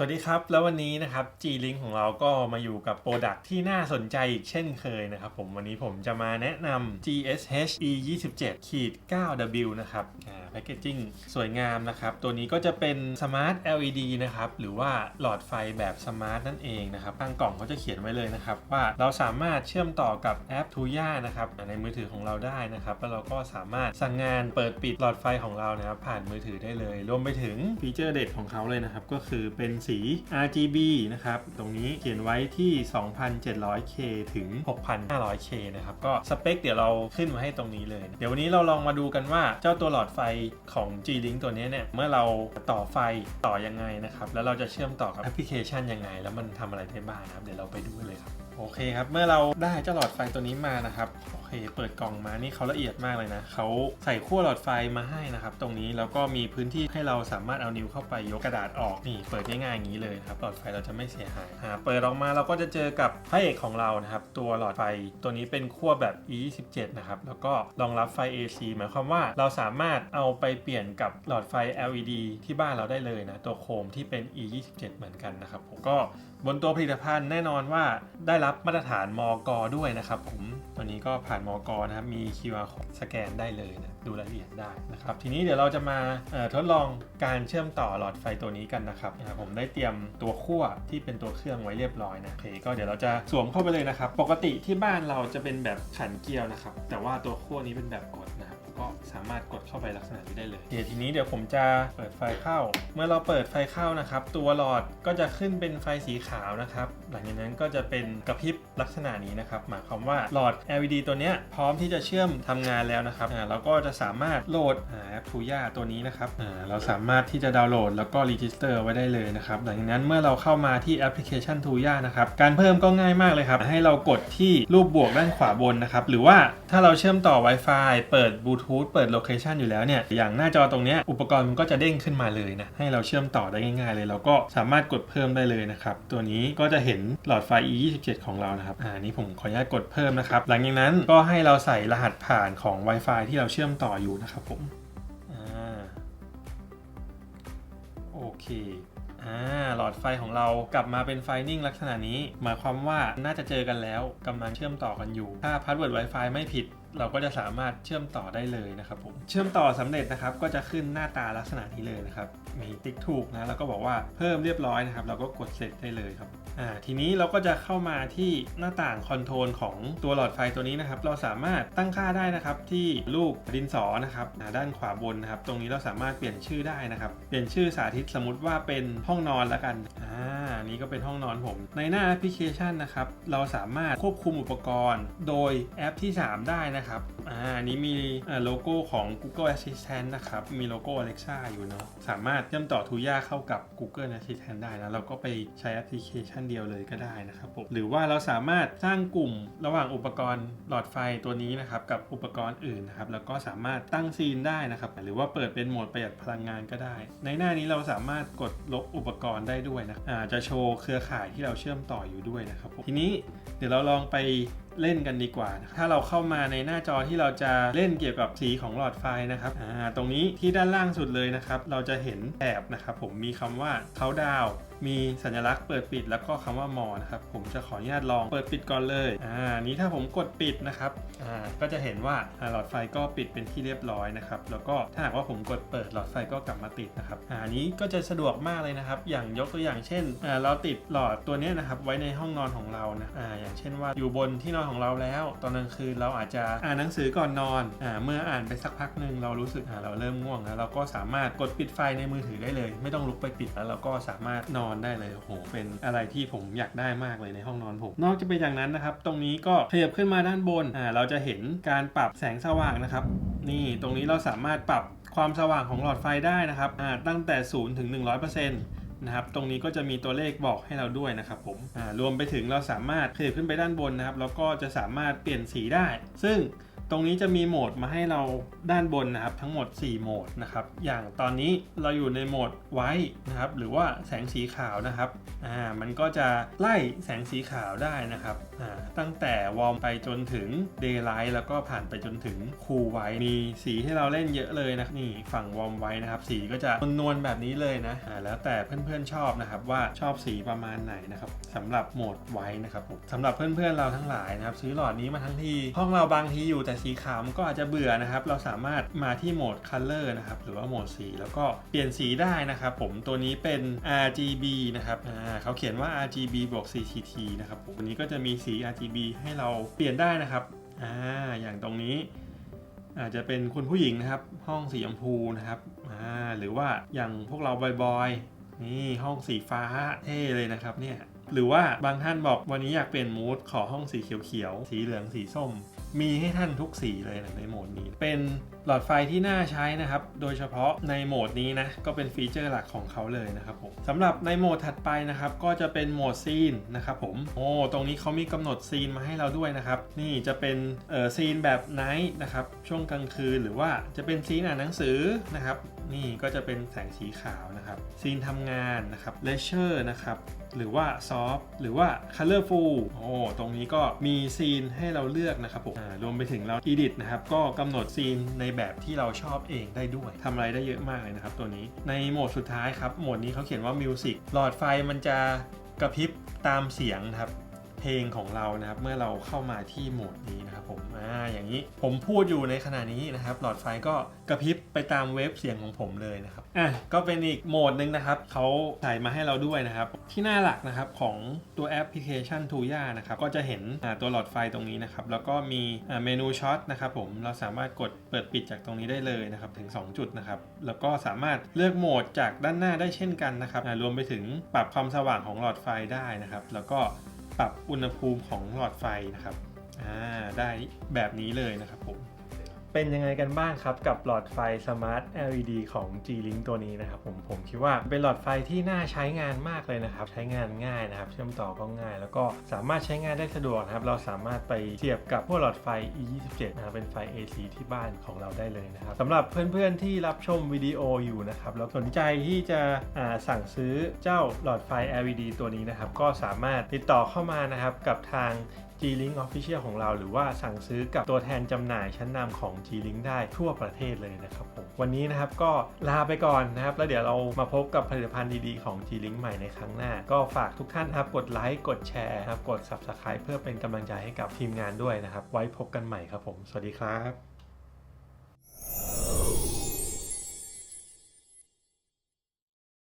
สวัสดีครับ แล้ววันนี้นะครับ G-Link ของเราก็มาอยู่กับโปรดักที่น่าสนใจอีกเช่นเคยนะครับผมวันนี้ผมจะมาแนะนำ GSH E 2 7 ขีด 9W นะครับแพคเกจิ้งสวยงามนะครับ ตัวนี้ก็จะเป็น Smart LED นะครับ หรือว่าหลอดไฟแบบสมาร์ทนั่นเองนะครับข้างกล่องเขาจะเขียนไว้เลยนะครับ ว่าเราสามารถเชื่อมต่อกับแอป Tuya นะครับในมือถือของเราได้นะครับ แล้วเราก็สามารถสั่งงานเปิดปิดหลอดไฟของเรานะครับผ่านมือถือได้เลย รวมไปถึงฟีเจอร์เด็ดของเขาเลยนะครับก็คือเป็นสี RGB นะครับ ตรงนี้เขียนไว้ที่ 2,700K ถึง 6,500K นะครับ ก็สเปคเดี๋ยวเราขึ้นมาให้ตรงนี้เลย เดี๋ยววันนี้เราลองมาดูกันว่าเจ้าตัวหลอดไฟของ G-Link ตัวนี้เนี่ย เมื่อเราต่อไฟต่อยังไงนะครับ แล้วเราจะเชื่อมต่อกับแอปพลิเคชันยังไง แล้วมันทำอะไรได้บ้างนะครับ เดี๋ยวเราไปดูเลยครับโอเคครับ เมื่อเราได้เจ้าหลอดไฟตัวนี้มานะครับโอเค เปิดกล่องมานี่เขาละเอียดมากเลยนะเขาใส่ขั้วหลอดไฟมาให้นะครับ ตรงนี้แล้วก็มีพื้นที่ให้เราสามารถเอานิ้วเข้าไปยกกระดาษออกนี่เปิดง่ายอย่างนี้เลยครับหลอดไฟเราจะไม่เสียหายาเปิดออกมาเราก็จะเจอกับพระเอกของเรานะครับ ตัวหลอดไฟตัวนี้เป็นขั้วแบบ E27 นะครับแล้วก็รองรับไฟ AC หมายความว่าเราสามารถเอาไปเปลี่ยนกับหลอดไฟ LED ที่บ้านเราได้เลยนะตัวโคมที่เป็น E27 เหมือนกันนะครับผมก็บนตัวผลิตภัณฑ์แน่นอนว่าได้รับมาตรฐานมอกด้วยนะครับผมตัวนี้ก็ผ่านมอกนะครับมี QR code สแกนได้เลยนะ ดูรายละเอียดได้นะครับ ทีนี้เดี๋ยวเราจะมาทดลองการเชื่อมต่อหลอดไฟตัวนี้กันนะครับ ผมได้เตรียมตัวขั้วที่เป็นตัวเครื่องไว้เรียบร้อยนะโอเคก็เดี๋ยวเราจะสวมเข้าไปเลยนะครับ ปกติที่บ้านเราจะเป็นแบบขันเกลียวนะครับ แต่ว่าตัวขั้วนี้เป็นแบบกดนะครับ ก็สามารถกดเข้าไปลักษณะนี้ได้เลย เดี๋ยวทีนี้เดี๋ยวผมจะเปิดไฟเข้า เมื่อเราเปิดไฟเข้านะครับ ตัวหลอดก็จะขึ้นเป็นไฟสีขาวนะครับ หลังจากนั้นก็จะเป็นกระพริบลักษณะนี้นะครับ หมายความว่าหลอด LED ตัวนี้พร้อมที่จะเชื่อมทำงานแล้วนะครับอ่าเราก็จะสามารถโหลดแอปทูย่าตัวนี้นะครับอ่าเราสามารถที่จะดาวน์โหลดแล้วก็รีจิสเตอร์ไว้ได้เลยนะครับ หลังจากนั้นเมื่อเราเข้ามาที่แอปพลิเคชันทูย่านะครับ การเพิ่มก็ง่ายมากเลยครับ ให้เรากดที่รูปบวกด้านขวาบนนะครับ หรือว่าถ้าเราเชื่อมต่อ Wi-Fi เปิดบลูทูธเปิดโลเคชันอยู่แล้วเนี่ย อย่างหน้าจอตรงนี้อุปกรณ์มันก็จะเด้งขึ้นมาเลยนะ ให้เราเชื่อมต่อได้ง่าย ๆ เลย เราก็สามารถกดเพิ่มได้เลยนะครับ ตัวนี้ก็จะเห็นหลอดไฟ E27 ของเรานะครับ อ่า นี้ผมขออนุญาตกดเพิ่มนะครับ หลังจากนั้นก็ให้เราใส่รหัสผ่านของ Wi-Fi ที่เราเชื่อมต่ออยู่นะครับผม อ่า โอเคอ่าหลอดไฟของเรากลับมาเป็นไฟนิ่งลักษณะนี้ หมายความว่าน่าจะเจอกันแล้วกำลังเชื่อมต่อกันอยู่ ถ้าพาสเวิร์ด Wi-Fi ไม่ผิด เราก็จะสามารถเชื่อมต่อได้เลยนะครับผมเชื่อมต่อสำเร็จนะครับก็จะขึ้นหน้าตาลักษณะนี้เลยนะครับมีติ๊กถูกนะแล้วก็บอกว่าเพิ่มเรียบร้อยนะครับเราก็กดเสร็จได้เลยครับอ่าทีนี้เราก็จะเข้ามาที่หน้าต่างคอนโทรลของตัวหลอดไฟตัวนี้นะครับเราสามารถตั้งค่าได้นะครับที่รูปดินสอนะครับด้านขวาบนนะครับตรงนี้เราสามารถเปลี่ยนชื่อได้นะครับเปลี่ยนชื่อสาธิตสมมติว่าเป็นห้องนอนแล้วกันอ่านี่ก็เป็นห้องนอนผม ในหน้าแอปพลิเคชันนะครับเราสามารถควบคุมอุปกรณ์ โดยแอปที่ 3 ได้นะครับอ่าอันนี้มีโลโก้ของ Google Assistant นะครับ มีโลโก้ Alexa อยู่เนาะ สามารถเชื่อมต่อทูย่าเข้ากับ Google Assistant ได้นะ เราก็ไปใช้แอปพลิเคชันเดียวเลยก็ได้นะครับผม หรือว่าเราสามารถสร้างกลุ่มระหว่างอุปกรณ์หลอดไฟตัวนี้นะครับ กับอุปกรณ์อื่นนะครับ แล้วก็สามารถตั้งซีนได้นะครับ หรือว่าเปิดเป็นโหมดประหยัดพลังงานก็ได้ ในหน้านี้เราสามารถกดลบอุปกรณ์ได้ด้วยนะอ่าจะโชว์เครือข่ายที่เราเชื่อมต่ออยู่ด้วยนะครับทีนี้เดี๋ยวเราลองไป เล่นกันดีกว่า ถ้าเราเข้ามาในหน้าจอที่เราจะเล่นเกี่ยวกับสีของหลอดไฟนะครับตรงนี้ที่ด้านล่างสุดเลยนะครับ เราจะเห็นแถบนะครับผมมีคำว่าเขาดาว มีสัญลักษณ์เปิดปิดแล้วก็คำว่ามอนะครับ ผมจะขออนุญาตลองเปิดปิดก่อนเลยอ่านี้ถ้าผมกดปิดนะครับอ่าก็จะเห็นว่าหลอดไฟก็ปิดเป็นที่เรียบร้อยนะครับแล้วก็ถ้าหากว่าผมกดเปิดหลอดไฟก็กลับมาติดนะครับอ่านี้ก็จะสะดวกมากเลยนะครับ อย่างยกตัวอย่างเช่นอ่าเราติดหลอดตัวนี้นะครับไว้ในห้องนอนของเรานะอ่าอย่างเช่นว่าอยู่บนที่นอนของเราแล้ว ตอนกลางคืนเราอาจจะอ่านหนังสือก่อนนอนอ่าเมื่ออ่านไปสักพักหนึ่งเรารู้สึกอ่าเราเริ่มง่วงแล้วเราก็สามารถกดปิดไฟในมือถือได้เลย ไม่ต้องลุกไปปิดแล้วเราก็สามารถนอนได้เลยโอ้โหเป็นอะไรที่ผมอยากได้มากเลยในห้องนอนผมนอกจากเป็นอย่างนั้นนะครับ ตรงนี้ก็ขยับขึ้นมาด้านบนอ่าเราจะเห็นการปรับแสงสว่างนะครับ นี่ตรงนี้เราสามารถปรับความสว่างของหลอดไฟได้นะครับอ่าตั้งแต่0ถึง100%น นะครับ ตรงนี้ก็จะมีตัวเลขบอกให้เราด้วยนะครับผมรวมไปถึงเราสามารถขยับขึ้นไปด้านบนนะครับ แล้วก็จะสามารถเปลี่ยนสีได้ ซึ่งตรงนี้จะมีโหมดมาให้เราด้านบนนะครับ ทั้งหมด 4 โหมดนะครับ อย่างตอนนี้เราอยู่ในโหมดไว้นะครับ หรือว่าแสงสีขาวนะครับ อ่า มันก็จะไล่แสงสีขาวได้นะครับ ตั้งแต่วอร์มไปจนถึง Daylight แล้วก็ผ่านไปจนถึงคูลไว้มีสีให้เราเล่นเยอะเลยนะนี่ฝั่งวอร์มไว้นะครับ สีก็จะนวลๆแบบนี้เลยนะแล้วแต่เพื่อนๆชอบนะครับว่าชอบสีประมาณไหนนะครับสำหรับโหมดไว้นะครับสำหรับเพื่อนๆเราทั้งหลายนะครับซื้อหลอดนี้มาทั้งทีห้องเราบางทีอยู่แต่สีขาวก็อาจจะเบื่อนะครับเราสามารถมาที่โหมด Color นะครับหรือว่าโหมดสี แล้วก็เปลี่ยนสีได้นะครับผมตัวนี้เป็น RGB นะครับเขาเขียนว่า RGB บวก CTT นะครับผมวันนี้ก็จะมีสีี RGB ให้เราเปลี่ยนได้นะครับอ่าอย่างตรงนี้อาจจะเป็นคุณผู้หญิงนะครับ ห้องสีชมพูนะครับอ่าหรือว่าอย่างพวกเราบอยๆนี่ห้องสีฟ้าเท่เลยนะครับเนี่ยหรือว่าบางท่านบอกวันนี้อยากเปลี่ยนมูดขอห้องสีเขียวๆ สีเหลืองสีส้ม มีให้ท่านทุกสีเลยนะในโหมดนี้ เป็น หลอดไฟที่น่าใช้นะครับ โดยเฉพาะในโหมดนี้นะก็เป็นฟีเจอร์หลักของเขาเลยนะครับผมสำหรับในโหมดถัดไปนะครับ ก็จะเป็นโหมดซีนนะครับผมโอ้ตรงนี้เขามีกำหนดซีนมาให้เราด้วยนะครับ นี่จะเป็นเอ่อซีนแบบไนท์นะครับช่วงกลางคืนหรือว่าจะเป็นซีนอ่านหนังสือนะครับ นี่ก็จะเป็นแสงสีขาวนะครับ ซีนทำงานนะครับเลเชอร์นะครับหรือว่าซอฟหรือว่า Colorful โอ้ตรงนี้ก็มีซีนให้เราเลือกนะครับผมรวมไปถึงเรา Edit นะครับก็กำหนดซีนในแบบที่เราชอบเองได้ด้วยทำอะไรได้เยอะมากเลยนะครับตัวนี้ในโหมดสุดท้ายครับโหมดนี้เขาเขียนว่า Music หลอดไฟมันจะกระพริบตามเสียงนะครับ เพลงของเรานะครับ เมื่อเราเข้ามาที่โหมดนี้นะครับผมอ่าอย่างนี้ผมพูดอยู่ในขณะนี้นะครับ หลอดไฟก็กระพริบไปตามเวฟเสียงของผมเลยนะครับอะก็เป็นอีกโหมดหนึ่งนะครับเขาใส่มาให้เราด้วยนะครับ ที่หน้าหลักนะครับของตัวแอปพลิเคชัน t ูย่านะครับก็จะเห็นอ่าตัวหลอดไฟตรงนี้นะครับ แล้วก็มีอ่าเมนูช็อตนะครับผมเราสามารถกดเปิดปิดจากตรงนี้ได้เลยนะครับถึง 2 จุดนะครับ แล้วก็สามารถเลือกโหมดจากด้านหน้าได้เช่นกันนะครับอ่ารวมไปถึงปรับความสว่างของหลอดไฟได้นะครับ แล้วก็ ปรับอุณหภูมิของหลอดไฟนะครับ อ่า ได้แบบนี้เลยนะครับผม เป็นยังไงกันบ้างครับ กับหลอดไฟ Smart LED ของ G-Link ตัวนี้นะครับผมผมคิดว่าเป็นหลอดไฟที่น่าใช้งานมากเลยนะครับ ใช้งานง่ายนะครับ เชื่อมต่อก็ง่าย แล้วก็สามารถใช้งานได้สะดวกนะครับ เราสามารถไปเสียบกับพวกหลอดไฟ E27 นะครับเป็นไฟ AC ที่บ้านของเราได้เลยนะครับสำหรับเพื่อนๆที่รับชมวิดีโออยู่นะครับแล้วสนใจที่จะสั่งซื้อเจ้าหลอดไฟ LED ตัวนี้นะครับก็สามารถติดต่อเข้ามานะครับกับทาง G-Link Official ของเราหรือว่าสั่งซื้อกับตัวแทนจำหน่ายชั้นนำของ G-Link ได้ทั่วประเทศเลยนะครับผมวันนี้นะครับก็ลาไปก่อนนะครับ แล้วเดี๋ยวเรามาพบกับผลิตภัณฑ์ดีๆของ G-Link ใหม่ในครั้งหน้า ก็ฝากทุกท่านนะครับกดไลค์กดแชร์ครับกด Subscribe เพื่อเป็นกำลังใจให้กับทีมงานด้วยนะครับ ไว้พบกันใหม่ครับผม สวัสดีครับ